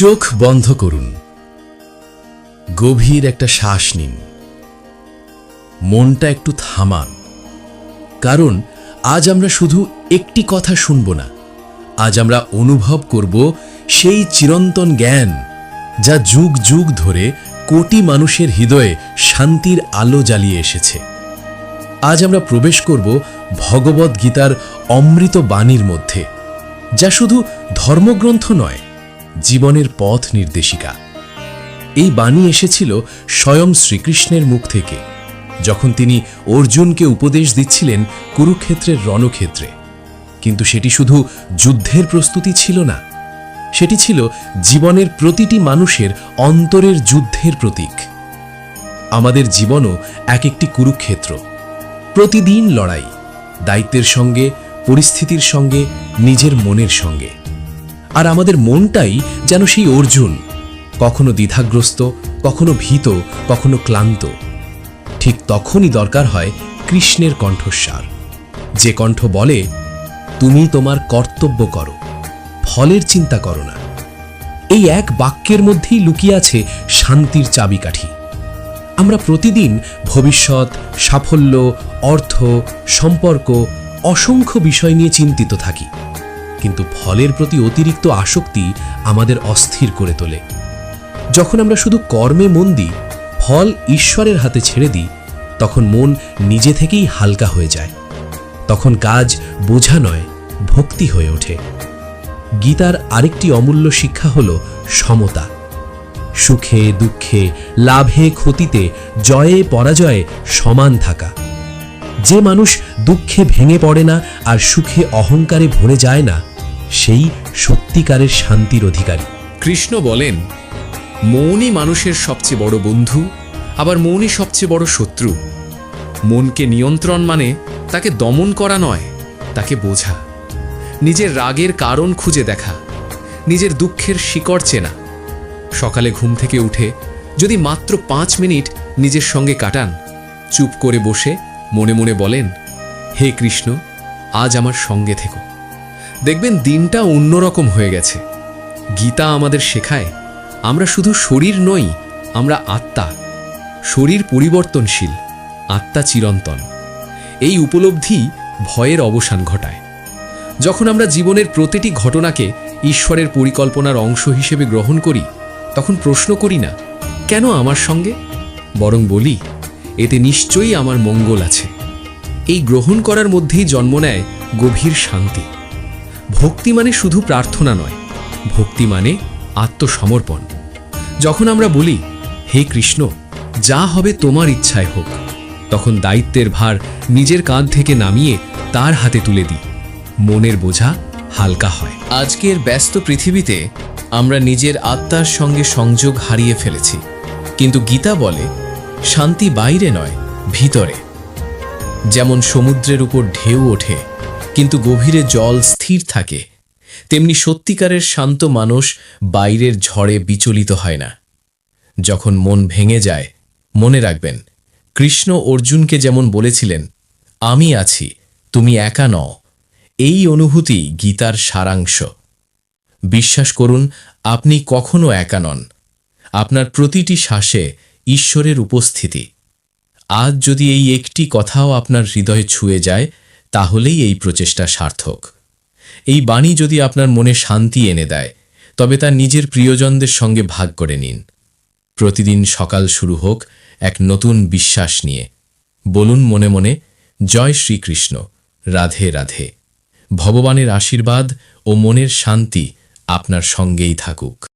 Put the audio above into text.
চোখ বন্ধ করুন। গভীর একটা শ্বাস নিন। মনটা একটু থামান। কারণ আজ আমরা শুধু একটি কথা শুনব না। আজ আমরা অনুভব করব সেই চিরন্তন জ্ঞান যা যুগ যুগ ধরে কোটি মানুষের হৃদয়ে শান্তির আলো জ্বালিয়ে এসেছে। আজ আমরা প্রবেশ করব ভগবদ গীতার অমৃত বাণীর মধ্যে, যা শুধু ধর্মগ্রন্থ নয় জীবনের পথ নির্দেশিকা। এই বাণী এসেছিল স্বয়ং শ্রীকৃষ্ণের মুখ থেকে, যখন তিনি অর্জুনকে উপদেশ দিচ্ছিলেন কুরুক্ষেত্রের রণক্ষেত্রে। কিন্তু সেটি শুধু যুদ্ধের প্রস্তুতি ছিল না, সেটি ছিল জীবনের প্রতিটি মানুষের অন্তরের যুদ্ধের প্রতীক। আমাদের জীবনও এক একটি কুরুক্ষেত্র, প্রতিদিন লড়াই, দায়িত্বের সঙ্গে, পরিস্থিতির সঙ্গে, নিজের মনের সঙ্গে। আর আমাদের মনটাই যেন সেই অর্জুন। কখনো দ্বিধাগ্রস্ত, কখনো ভীত, কখনো ক্লান্ত। ঠিক তখনই দরকার হয় কৃষ্ণের কণ্ঠস্বার। যে কণ্ঠ বলে, তুমি তোমার কর্তব্য করো, ফলের চিন্তা করো না। এই এক বাক্যের মধ্যেই লুকিয়ে আছে শান্তির চাবিকাঠি। আমরা প্রতিদিন ভবিষ্যৎ, সাফল্য, অর্থ, সম্পর্ক, অসংখ্য বিষয় নিয়ে চিন্তিত থাকি। কিন্তু ফলের প্রতি অতিরিক্ত আসক্তি আমাদের অস্থির করে তোলে। যখন আমরা শুধু কর্মে মন দিই, ফল ঈশ্বরের হাতে ছেড়ে দিই, তখন মন নিজে থেকেই হালকা হয়ে যায়। তখন কাজ বোঝা নয়, ভক্তি হয়ে ওঠে। গীতার আরেকটি অমূল্য শিক্ষা হল সমতা। সুখে, দুঃখে, লাভে, ক্ষতিতে, জয়ে, পরাজয়ে সমান থাকা। যে মানুষ দুঃখে ভেঙে পড়ে না আর সুখে অহংকারে ভরে যায় না সেই সত্যিকারের শান্তির অধিকারী। কৃষ্ণ বলেন, মৌনই মানুষের সবচেয়ে বড় বন্ধু, আবার মৌনই সবচেয়ে বড় শত্রু। মনকে নিয়ন্ত্রণ মানে তাকে দমন করা নয়, তাকে বোঝা। নিজের রাগের কারণ খুঁজে দেখা, নিজের দুঃখের শিকড় চেনা। সকালে ঘুম থেকে উঠে যদি মাত্র পাঁচ মিনিট নিজের সঙ্গে কাটান, চুপ করে বসে মনে মনে বলেন, হে কৃষ্ণ, আজ আমার সঙ্গে থেকো। দেখবেন দিনটা অন্যরকম হয়ে গেছে। গীতা আমাদের শেখায়, আমরা শুধু শরীর নই, আমরা আত্মা। শরীর পরিবর্তনশীল, আত্মা চিরন্তন। এই উপলব্ধি ভয়ের অবসান ঘটায়। যখন আমরা জীবনের প্রতিটি ঘটনাকে ঈশ্বরের পরিকল্পনার অংশ হিসেবে গ্রহণ করি, তখন প্রশ্ন করি না, কেন আমার সঙ্গে? বরং বলি, এতে নিশ্চয়ই আমার মঙ্গল আছে। এই গ্রহণ করার মধ্যেই জন্ম নেয় গভীর শান্তি। ভক্তি মানে শুধু প্রার্থনা নয়, ভক্তি মানে আত্মসমর্পণ। যখন আমরা বলি, হে কৃষ্ণ, যা হবে তোমার ইচ্ছায় হোক, তখন দায়িত্বের ভার নিজের কাঁধ থেকে নামিয়ে তার হাতে তুলে দিই। মনের বোঝা হালকা হয়। আজকের ব্যস্ত পৃথিবীতে আমরা নিজের আত্মার সঙ্গে সংযোগ হারিয়ে ফেলেছি। কিন্তু গীতা বলে, শান্তি বাইরে নয়, ভিতরে। যেমন সমুদ্রের উপর ঢেউ ওঠে কিন্তু গভীরে জল স্থির থাকে। তেমনি সত্যিকারের শান্ত মানুষ বাইরের ঝড়ে বিচলিত হয় না। যখন মন ভেঙে যায়, মনে রাখবেন, কৃষ্ণ অর্জুনকে যেমন বলেছিলেন, আমি আছি, তুমি একা নও। এই অনুভূতি গীতার সারাংশ। বিশ্বাস করুন, আপনি কখনো একা নন। আপনার প্রতিটি শ্বাসে ঈশ্বরের উপস্থিতি। আজ যদি এই একটি কথাও আপনার হৃদয়ে ছুঁয়ে যায় তাহলেই এই প্রচেষ্টা সার্থক। এই বাণী যদি আপনার মনে শান্তি এনে দেয়, তবে তা নিজের প্রিয়জনদের সঙ্গে ভাগ করে নিন। প্রতিদিন সকাল শুরু হোক এক নতুন বিশ্বাস নিয়ে। বলুন মনে মনে, জয় শ্রীকৃষ্ণ, রাধে রাধে। ভগবানের আশীর্বাদ ও মনের শান্তি আপনার সঙ্গেই থাকুক।